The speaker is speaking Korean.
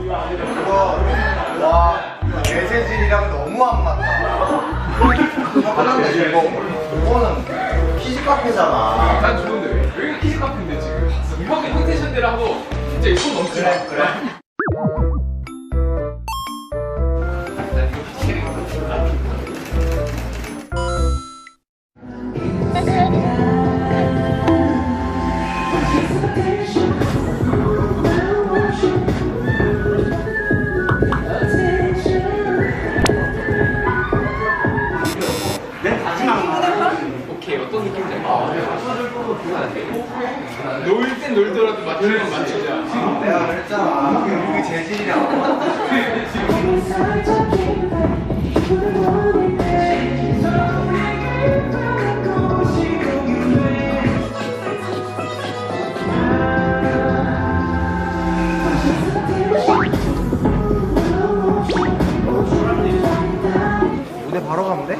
이거 와내 재질이랑 너무 안 맞다. 하는데 이거 이거는 키즈 카페잖아. 난 좋은데 왜? 여기가 키즈 카페인데 지금 형의 컨텐션 대로 하고 진짜 손 넘지 마 그래. 난 이거 오케이 어떤 느낌인지 알겠어 놀땐 놀더라도 맞추면 맞추자 내가 그랬잖아. 그게 재질이야. 무대 바로 가면 돼?